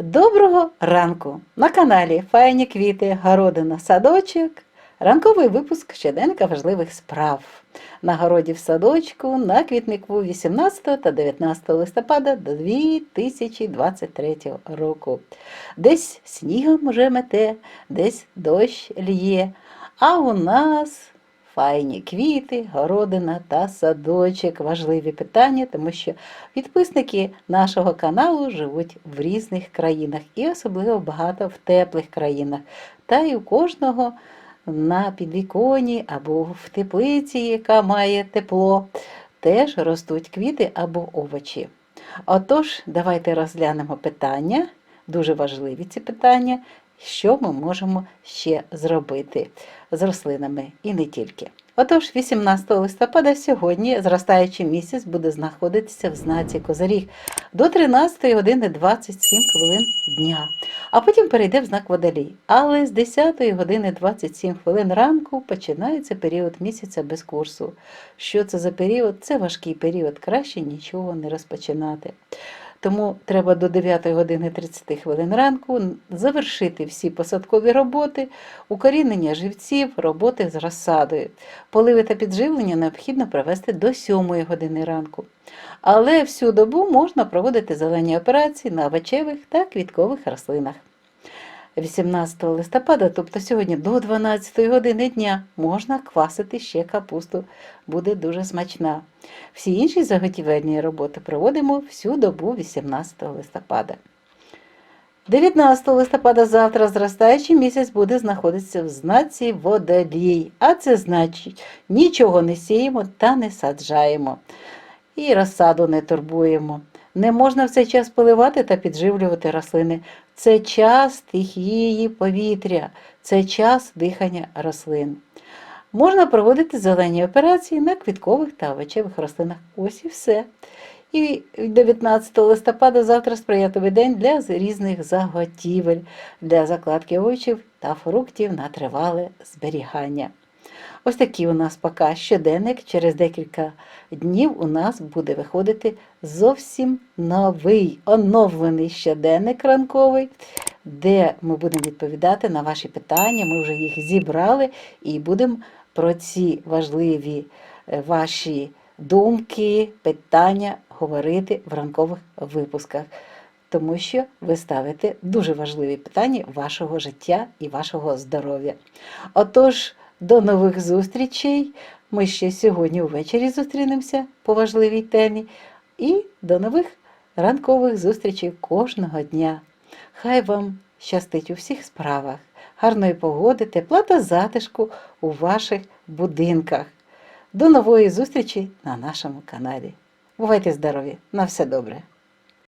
Доброго ранку! На каналі Файні квіти, городина, садочок. Ранковий випуск щоденника важливих справ. На городі в садочку на квітнику 18 та 19 листопада 2023 року. Десь снігом уже мете, десь дощ лє, а у нас файні квіти, городина та садочок. Важливі питання, тому що підписники нашого каналу живуть в різних країнах і особливо багато в теплих країнах. Та й у кожного на підвіконі або в теплиці, яка має тепло, теж ростуть квіти або овочі. Отож, давайте розглянемо питання, дуже важливі ці питання, що ми можемо ще зробити з рослинами і не тільки. Отож, 18 листопада сьогодні зростаючий місяць буде знаходитися в знаці Козаріг до 13 години 27 хвилин дня, а потім перейде в знак Водолій. Але з 10 години 27 хвилин ранку починається період місяця без курсу. Що це за період? Це важкий період, краще нічого не розпочинати. Тому треба до 9 години 30 хвилин ранку завершити всі посадкові роботи, укорінення живців, роботи з розсадою. Поливи та підживлення необхідно провести до 7 години ранку. Але всю добу можна проводити зелені операції на овочевих та квіткових рослинах. 18 листопада, тобто сьогодні до 12 години дня, можна квасити ще капусту, буде дуже смачна. Всі інші заготівельні роботи проводимо всю добу 18 листопада. 19 листопада завтра зростаючий місяць буде знаходитися в знаці водолій, а це значить нічого не сіємо та не саджаємо. І розсаду не турбуємо. Не можна в цей час поливати та підживлювати рослини. Це час стихії повітря, це час дихання рослин. Можна проводити зелені операції на квіткових та овочевих рослинах. Ось і все. І 19 листопада завтра сприятливий день для різних заготівель, для закладки овочів та фруктів на тривале зберігання. Ось такий у нас поки щоденник. Через декілька днів у нас буде виходити зовсім новий оновлений щоденник ранковий, де ми будемо відповідати на ваші питання. Ми вже їх зібрали і будемо про ці важливі е, ваші думки, питання говорити в ранкових випусках. Тому що ви ставите дуже важливі питання вашого життя і вашого здоров'я. Отож, до нових зустрічей. Ми ще сьогодні ввечері зустрінемося по важливій темі. І до нових ранкових зустрічей кожного дня. Хай вам щастить у всіх справах, гарної погоди, тепла та затишку у ваших будинках. До нової зустрічі на нашому каналі. Бувайте здорові! На все добре!